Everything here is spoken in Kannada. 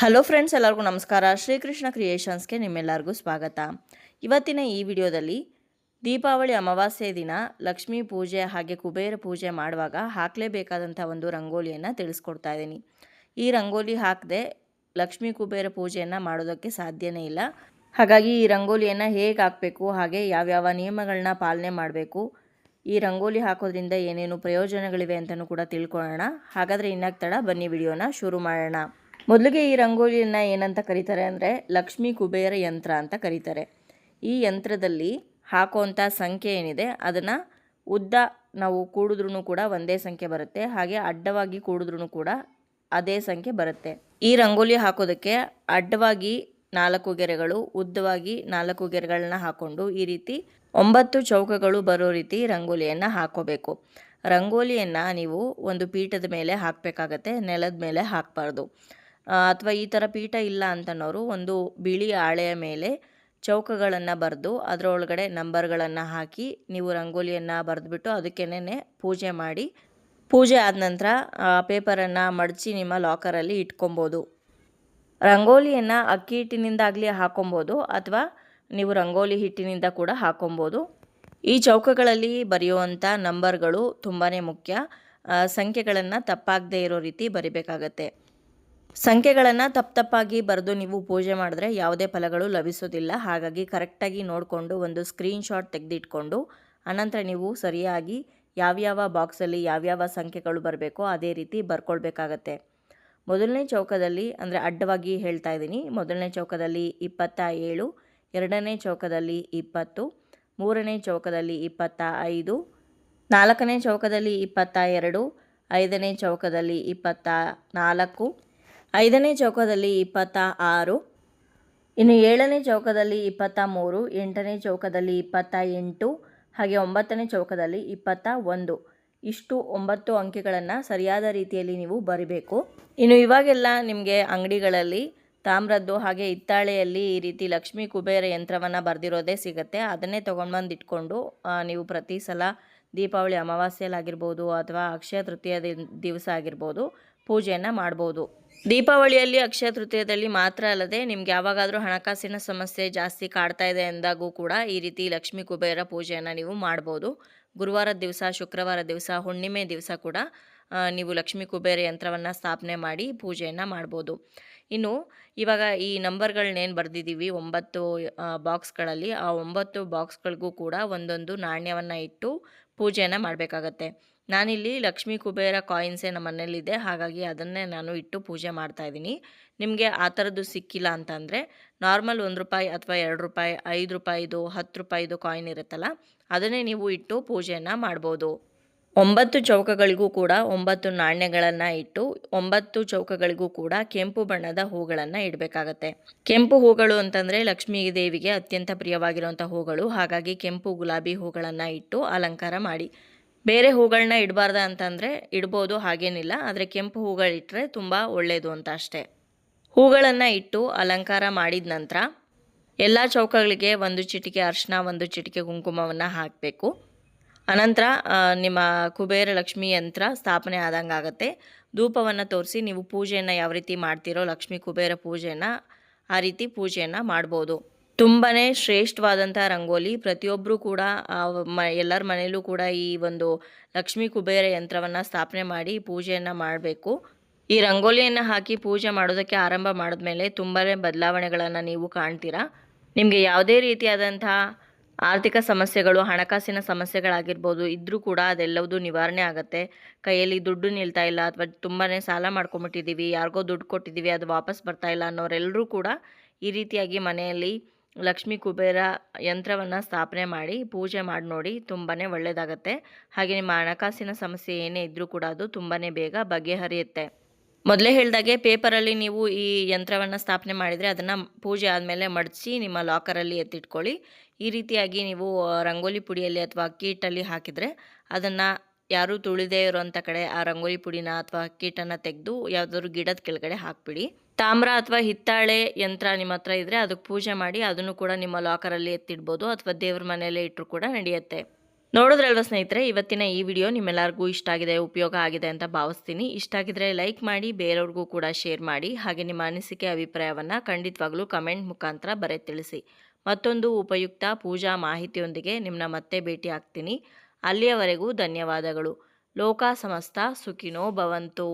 ಹಲೋ ಫ್ರೆಂಡ್ಸ್ ಎಲ್ಲರಿಗೂ ನಮಸ್ಕಾರ. ಶ್ರೀಕೃಷ್ಣ ಕ್ರಿಯೇಷನ್ಸ್ಗೆ ನಿಮ್ಮೆಲ್ಲರಿಗೂ ಸ್ವಾಗತ. ಇವತ್ತಿನ ಈ ವಿಡಿಯೋದಲ್ಲಿ ದೀಪಾವಳಿ ಅಮಾವಾಸ್ಯೆ ದಿನ, ಲಕ್ಷ್ಮೀ ಪೂಜೆ ಹಾಗೆ ಕುಬೇರ ಪೂಜೆ ಮಾಡುವಾಗ ಹಾಕಲೇಬೇಕಾದಂಥ ಒಂದು ರಂಗೋಲಿಯನ್ನು ತಿಳಿಸ್ಕೊಡ್ತಾ ಇದ್ದೀನಿ. ಈ ರಂಗೋಲಿ ಹಾಕದೆ ಲಕ್ಷ್ಮೀ ಕುಬೇರ ಪೂಜೆಯನ್ನು ಮಾಡೋದಕ್ಕೆ ಸಾಧ್ಯನೇ ಇಲ್ಲ. ಹಾಗಾಗಿ ಈ ರಂಗೋಲಿಯನ್ನು ಹೇಗೆ ಹಾಕಬೇಕು, ಹಾಗೆ ಯಾವ್ಯಾವ ನಿಯಮಗಳನ್ನ ಪಾಲನೆ ಮಾಡಬೇಕು, ಈ ರಂಗೋಲಿ ಹಾಕೋದ್ರಿಂದ ಏನೇನು ಪ್ರಯೋಜನಗಳಿವೆ ಅಂತಲೂ ಕೂಡ ತಿಳ್ಕೊಳ್ಳೋಣ. ಹಾಗಾದರೆ ಇನ್ನಾಗ ತಡ, ಬನ್ನಿ ವಿಡಿಯೋನ ಶುರು ಮಾಡೋಣ. ಮೊದಲಿಗೆ ಈ ರಂಗೋಲಿಯನ್ನು ಏನಂತ ಕರೀತಾರೆ ಅಂದರೆ ಲಕ್ಷ್ಮೀ ಕುಬೇರ ಯಂತ್ರ ಅಂತ ಕರೀತಾರೆ. ಈ ಯಂತ್ರದಲ್ಲಿ ಹಾಕುವಂಥ ಸಂಖ್ಯೆ ಏನಿದೆ, ಅದನ್ನು ಉದ್ದ ನಾವು ಕೂಡಿದ್ರೂ ಕೂಡ ಒಂದೇ ಸಂಖ್ಯೆ ಬರುತ್ತೆ, ಹಾಗೆ ಅಡ್ಡವಾಗಿ ಕೂಡಿದ್ರೂ ಕೂಡ ಅದೇ ಸಂಖ್ಯೆ ಬರುತ್ತೆ. ಈ ರಂಗೋಲಿ ಹಾಕೋದಕ್ಕೆ ಅಡ್ಡವಾಗಿ ನಾಲ್ಕು ಗೆರೆಗಳು, ಉದ್ದವಾಗಿ ನಾಲ್ಕು ಗೆರೆಗಳನ್ನ ಹಾಕ್ಕೊಂಡು ಈ ರೀತಿ ಒಂಬತ್ತು ಚೌಕಗಳು ಬರೋ ರೀತಿ ರಂಗೋಲಿಯನ್ನು ಹಾಕೋಬೇಕು. ರಂಗೋಲಿಯನ್ನು ನೀವು ಒಂದು ಪೀಠದ ಮೇಲೆ ಹಾಕಬೇಕಾಗತ್ತೆ, ನೆಲದ ಮೇಲೆ ಹಾಕಬಾರ್ದು. ಅಥವಾ ಈ ಥರ ಪೀಠ ಇಲ್ಲ ಅಂತನೋರು ಒಂದು ಬಿಳಿ ಹಾಳೆಯ ಮೇಲೆ ಚೌಕಗಳನ್ನು ಬರೆದು ಅದರೊಳಗಡೆ ನಂಬರ್ಗಳನ್ನು ಹಾಕಿ ನೀವು ರಂಗೋಲಿಯನ್ನು ಬರೆದ್ಬಿಟ್ಟು ಅದಕ್ಕೇನೆ ಪೂಜೆ ಮಾಡಿ, ಪೂಜೆ ಆದ ನಂತರ ಪೇಪರನ್ನು ಮಡಚಿ ನಿಮ್ಮ ಲಾಕರಲ್ಲಿ ಇಟ್ಕೊಬೋದು. ರಂಗೋಲಿಯನ್ನು ಅಕ್ಕಿ ಹಿಟ್ಟಿನಿಂದಾಗಲಿ ಹಾಕೊಬೋದು ಅಥವಾ ನೀವು ರಂಗೋಲಿ ಹಿಟ್ಟಿನಿಂದ ಕೂಡ ಹಾಕೊಬೋದು. ಈ ಚೌಕಗಳಲ್ಲಿ ಬರೆಯುವಂಥ ನಂಬರ್ಗಳು ತುಂಬಾ ಮುಖ್ಯ. ಸಂಖ್ಯೆಗಳನ್ನು ತಪ್ಪಾಗದೇ ಇರೋ ರೀತಿ ಬರಿಬೇಕಾಗತ್ತೆ. ಸಂಖ್ಯೆಗಳನ್ನು ತಪ್ಪು ತಪ್ಪಾಗಿ ಬರೆದು ನೀವು ಪೂಜೆ ಮಾಡಿದ್ರೆ ಯಾವುದೇ ಫಲಗಳು ಲಭಿಸೋದಿಲ್ಲ. ಹಾಗಾಗಿ ಕರೆಕ್ಟಾಗಿ ನೋಡಿಕೊಂಡು ಒಂದು ಸ್ಕ್ರೀನ್ಶಾಟ್ ತೆಗೆದಿಟ್ಕೊಂಡು, ಅನಂತರ ನೀವು ಸರಿಯಾಗಿ ಯಾವ್ಯಾವ ಬಾಕ್ಸಲ್ಲಿ ಯಾವ್ಯಾವ ಸಂಖ್ಯೆಗಳು ಬರಬೇಕೋ ಅದೇ ರೀತಿ ಬರ್ಕೊಳ್ಬೇಕಾಗತ್ತೆ. ಮೊದಲನೇ ಚೌಕದಲ್ಲಿ, ಅಂದರೆ ಅಡ್ಡವಾಗಿ ಹೇಳ್ತಾ ಇದ್ದೀನಿ, ಮೊದಲನೇ ಚೌಕದಲ್ಲಿ ಇಪ್ಪತ್ತ ಏಳು, ಎರಡನೇ ಚೌಕದಲ್ಲಿ ಇಪ್ಪತ್ತು, ಮೂರನೇ ಚೌಕದಲ್ಲಿ ಇಪ್ಪತ್ತ ಐದು, ನಾಲ್ಕನೇ ಚೌಕದಲ್ಲಿ ಇಪ್ಪತ್ತ ಎರಡು, ಐದನೇ ಚೌಕದಲ್ಲಿ ಇಪ್ಪತ್ತ ನಾಲ್ಕು ಐದನೇ ಚೌಕದಲ್ಲಿ ಇಪ್ಪತ್ತ ಆರು, ಇನ್ನು ಏಳನೇ ಚೌಕದಲ್ಲಿ ಇಪ್ಪತ್ತ ಮೂರು, ಎಂಟನೇ ಚೌಕದಲ್ಲಿ ಇಪ್ಪತ್ತ ಎಂಟು, ಹಾಗೆ ಒಂಬತ್ತನೇ ಚೌಕದಲ್ಲಿ ಇಪ್ಪತ್ತ ಒಂದು. ಇಷ್ಟು ಒಂಬತ್ತು ಅಂಕೆಗಳನ್ನು ಸರಿಯಾದ ರೀತಿಯಲ್ಲಿ ನೀವು ಬರಿಬೇಕು. ಇನ್ನು ಇವಾಗೆಲ್ಲ ನಿಮಗೆ ಅಂಗಡಿಗಳಲ್ಲಿ ತಾಮ್ರದ್ದು ಹಾಗೆ ಹಿತ್ತಾಳೆಯಲ್ಲಿ ಈ ರೀತಿ ಲಕ್ಷ್ಮೀ ಕುಬೇರ ಯಂತ್ರವನ್ನು ಬರೆದಿರೋದೇ ಸಿಗುತ್ತೆ. ಅದನ್ನೇ ತೊಗೊಂಡು ಬಂದು ಇಟ್ಕೊಂಡು ನೀವು ಪ್ರತಿ ಸಲ ದೀಪಾವಳಿ ಅಮಾವಾಸ್ಯೆಯಲ್ಲಾಗಿರ್ಬೋದು ಅಥವಾ ಅಕ್ಷಯ ತೃತೀಯ ದಿವಸ ಆಗಿರ್ಬೋದು ಪೂಜೆಯನ್ನು ಮಾಡ್ಬೋದು. ದೀಪಾವಳಿಯಲ್ಲಿ ಅಕ್ಷಯ ತೃತೀಯದಲ್ಲಿ ಮಾತ್ರ ಅಲ್ಲದೆ ನಿಮ್ಗೆ ಯಾವಾಗಾದರೂ ಹಣಕಾಸಿನ ಸಮಸ್ಯೆ ಜಾಸ್ತಿ ಕಾಡ್ತಾ ಇದೆ ಎಂದಾಗೂ ಕೂಡ ಈ ರೀತಿ ಲಕ್ಷ್ಮೀ ಕುಬೇರ ಪೂಜೆಯನ್ನು ನೀವು ಮಾಡ್ಬೋದು. ಗುರುವಾರದ ದಿವಸ, ಶುಕ್ರವಾರ ದಿವಸ, ಹುಣ್ಣಿಮೆ ದಿವಸ ಕೂಡ ನೀವು ಲಕ್ಷ್ಮೀ ಕುಬೇರ ಯಂತ್ರವನ್ನು ಸ್ಥಾಪನೆ ಮಾಡಿ ಪೂಜೆಯನ್ನು ಮಾಡ್ಬೋದು. ಇನ್ನು ಇವಾಗ ಈ ನಂಬರ್ಗಳನ್ನೇನು ಬರೆದಿದ್ದೀವಿ ಒಂಬತ್ತು ಬಾಕ್ಸ್ಗಳಲ್ಲಿ ಆ ಒಂಬತ್ತು ಬಾಕ್ಸ್ಗಳಿಗೂ ಕೂಡ ಒಂದೊಂದು ನಾಣ್ಯವನ್ನು ಇಟ್ಟು ಪೂಜೆಯನ್ನು ಮಾಡಬೇಕಾಗತ್ತೆ. ನಾನಿಲ್ಲಿ ಲಕ್ಷ್ಮೀ ಕುಬೇರ ಕಾಯಿನ್ಸೇ ನಮ್ಮ ಮನೇಲಿದೆ ಹಾಗಾಗಿ ಅದನ್ನೇ ನಾನು ಇಟ್ಟು ಪೂಜೆ ಮಾಡ್ತಾ ಇದ್ದೀನಿ. ನಿಮಗೆ ಆ ಥರದ್ದು ಸಿಕ್ಕಿಲ್ಲ ಅಂತಂದರೆ ನಾರ್ಮಲ್ ಒಂದು ರೂಪಾಯಿ ಅಥವಾ ಎರಡು ರೂಪಾಯಿ, ಐದು ರೂಪಾಯಿದು, ಹತ್ತು ರೂಪಾಯಿದು ಕಾಯಿನ್ ಇರುತ್ತಲ್ಲ, ಅದನ್ನೇ ನೀವು ಇಟ್ಟು ಪೂಜೆಯನ್ನು ಮಾಡ್ಬೋದು. ಒಂಬತ್ತು ಚೌಕಗಳಿಗೂ ಕೂಡ ಒಂಬತ್ತು ನಾಣ್ಯಗಳನ್ನು ಇಟ್ಟು ಒಂಬತ್ತು ಚೌಕಗಳಿಗೂ ಕೂಡ ಕೆಂಪು ಬಣ್ಣದ ಹೂಗಳನ್ನು ಇಡಬೇಕಾಗತ್ತೆ. ಕೆಂಪು ಹೂಗಳು ಅಂತಂದರೆ ಲಕ್ಷ್ಮೀ ದೇವಿಗೆ ಅತ್ಯಂತ ಪ್ರಿಯವಾಗಿರುವಂಥ ಹೂಗಳು. ಹಾಗಾಗಿ ಕೆಂಪು ಗುಲಾಬಿ ಹೂಗಳನ್ನು ಇಟ್ಟು ಅಲಂಕಾರ ಮಾಡಿ. ಬೇರೆ ಹೂಗಳನ್ನ ಇಡಬಾರ್ದ ಅಂತಂದರೆ ಇಡ್ಬೋದು, ಹಾಗೇನಿಲ್ಲ. ಆದರೆ ಕೆಂಪು ಹೂಗಳಿಟ್ಟರೆ ತುಂಬ ಒಳ್ಳೆಯದು ಅಂತ ಅಷ್ಟೇ. ಹೂಗಳನ್ನು ಇಟ್ಟು ಅಲಂಕಾರ ಮಾಡಿದ ನಂತರ ಎಲ್ಲ ಚೌಕಗಳಿಗೆ ಒಂದು ಚಿಟಿಕೆ ಅರ್ಶಿನ, ಒಂದು ಚಿಟಿಕೆ ಕುಂಕುಮವನ್ನು ಹಾಕಬೇಕು. ಅನಂತರ ನಿಮ್ಮ ಕುಬೇರ ಲಕ್ಷ್ಮಿ ಯಂತ್ರ ಸ್ಥಾಪನೆ ಆದಂಗೆ ಆಗುತ್ತೆ. ಧೂಪವನ್ನು ತೋರಿಸಿ ನೀವು ಪೂಜೆಯನ್ನು ಯಾವ ರೀತಿ ಮಾಡ್ತೀರೋ ಲಕ್ಷ್ಮೀ ಕುಬೇರ ಪೂಜೆಯನ್ನು ಆ ರೀತಿ ಪೂಜೆಯನ್ನು ಮಾಡ್ಬೋದು. ತುಂಬಾ ಶ್ರೇಷ್ಠವಾದಂಥ ರಂಗೋಲಿ. ಪ್ರತಿಯೊಬ್ಬರೂ ಕೂಡ ಮ, ಎಲ್ಲರ ಮನೆಯಲ್ಲೂ ಕೂಡ ಈ ಒಂದು ಲಕ್ಷ್ಮೀ ಕುಬೇರ ಯಂತ್ರವನ್ನು ಸ್ಥಾಪನೆ ಮಾಡಿ ಪೂಜೆಯನ್ನು ಮಾಡಬೇಕು. ಈ ರಂಗೋಲಿಯನ್ನು ಹಾಕಿ ಪೂಜೆ ಮಾಡೋದಕ್ಕೆ ಆರಂಭ ಮಾಡಿದ್ಮೇಲೆ ತುಂಬಾ ಬದಲಾವಣೆಗಳನ್ನು ನೀವು ಕಾಣ್ತೀರಾ? ನಿಮಗೆ ಯಾವುದೇ ರೀತಿಯಾದಂಥ ಆರ್ಥಿಕ ಸಮಸ್ಯೆಗಳು, ಹಣಕಾಸಿನ ಸಮಸ್ಯೆಗಳಾಗಿರ್ಬೋದು ಇದ್ದರೂ ಕೂಡ ಅದೆಲ್ಲವೂ ನಿವಾರಣೆ ಆಗುತ್ತೆ. ಕೈಯಲ್ಲಿ ದುಡ್ಡು ನಿಲ್ತಾ ಇಲ್ಲ ಅಥವಾ ತುಂಬಾ ಸಾಲ ಮಾಡ್ಕೊಂಬಿಟ್ಟಿದ್ದೀವಿ, ಯಾರಿಗೋ ದುಡ್ಡು ಕೊಟ್ಟಿದ್ದೀವಿ, ಅದು ವಾಪಸ್ ಬರ್ತಾ ಇಲ್ಲ ಅನ್ನೋರೆಲ್ಲರೂ ಕೂಡ ಈ ರೀತಿಯಾಗಿ ಮನೆಯಲ್ಲಿ ಲಕ್ಷ್ಮೀ ಕುಬೇರ ಯಂತ್ರವನ್ನು ಸ್ಥಾಪನೆ ಮಾಡಿ ಪೂಜೆ ಮಾಡಿ ನೋಡಿ ತುಂಬಾ ಒಳ್ಳೆಯದಾಗತ್ತೆ ಹಾಗೆ ನಿಮ್ಮ ಹಣಕಾಸಿನ ಸಮಸ್ಯೆ ಏನೇ ಇದ್ದರೂ ಕೂಡ ಅದು ತುಂಬಾ ಬೇಗ ಬಗೆಹರಿಯುತ್ತೆ. ಮೊದಲೇ ಹೇಳಿದಾಗೆ ಪೇಪರಲ್ಲಿ ನೀವು ಈ ಯಂತ್ರವನ್ನು ಸ್ಥಾಪನೆ ಮಾಡಿದರೆ ಅದನ್ನು ಪೂಜೆ ಆದಮೇಲೆ ಮಡಚಿ ನಿಮ್ಮ ಲಾಕರಲ್ಲಿ ಎತ್ತಿಟ್ಕೊಳ್ಳಿ. ಈ ರೀತಿಯಾಗಿ ನೀವು ರಂಗೋಲಿ ಪುಡಿಯಲ್ಲಿ ಅಥವಾ ಕೀಟಲ್ಲಿ ಹಾಕಿದರೆ ಅದನ್ನು ಯಾರೂ ತುಳಿದೇ ಇರೋಂಥ ಕಡೆ ಆ ರಂಗೋಲಿ ಪುಡಿನ ಅಥವಾ ಹಿಟ್ಟನ್ನು ತೆಗೆದು ಯಾವುದಾದ್ರು ಗಿಡದ ಕೆಳಗಡೆ ಹಾಕಿಬಿಡಿ. ತಾಮ್ರ ಅಥವಾ ಹಿತ್ತಾಳೆ ಯಂತ್ರ ನಿಮ್ಮ ಹತ್ರ ಇದ್ದರೆ ಅದಕ್ಕೆ ಪೂಜೆ ಮಾಡಿ ಅದನ್ನು ಕೂಡ ನಿಮ್ಮ ಲಾಕರಲ್ಲಿ ಎತ್ತಿಡ್ಬೋದು ಅಥವಾ ದೇವ್ರ ಮನೆಯಲ್ಲೇ ಇಟ್ಟರು ಕೂಡ ನಡೆಯುತ್ತೆ. ನೋಡಿದ್ರಲ್ವ ಸ್ನೇಹಿತರೆ, ಇವತ್ತಿನ ಈ ವಿಡಿಯೋ ನಿಮ್ಮೆಲ್ಲರಿಗೂ ಇಷ್ಟ ಆಗಿದೆ, ಉಪಯೋಗ ಆಗಿದೆ ಅಂತ ಭಾವಿಸ್ತೀನಿ. ಇಷ್ಟ ಆಗಿದ್ರೆ ಲೈಕ್ ಮಾಡಿ, ಬೇರೆಯವ್ರಿಗೂ ಕೂಡ ಶೇರ್ ಮಾಡಿ. ಹಾಗೆ ನಿಮ್ಮ ಅನಿಸಿಕೆ, ಅಭಿಪ್ರಾಯವನ್ನು ಖಂಡಿತವಾಗ್ಲೂ ಕಮೆಂಟ್ ಮುಖಾಂತರ ಬರೆ ತಿಳಿಸಿ ಮತ್ತೊಂದು ಉಪಯುಕ್ತ ಪೂಜಾ ಮಾಹಿತಿಯೊಂದಿಗೆ ನಿಮ್ಮನ್ನ ಮತ್ತೆ ಭೇಟಿ ಆಗ್ತೀನಿ. ಅಲ್ಲಿಯವರೆಗೂ ಧನ್ಯವಾದಗಳು. ಲೋಕ ಸಮಸ್ತ, ಸುಖಿನೋ ಭವಂತು.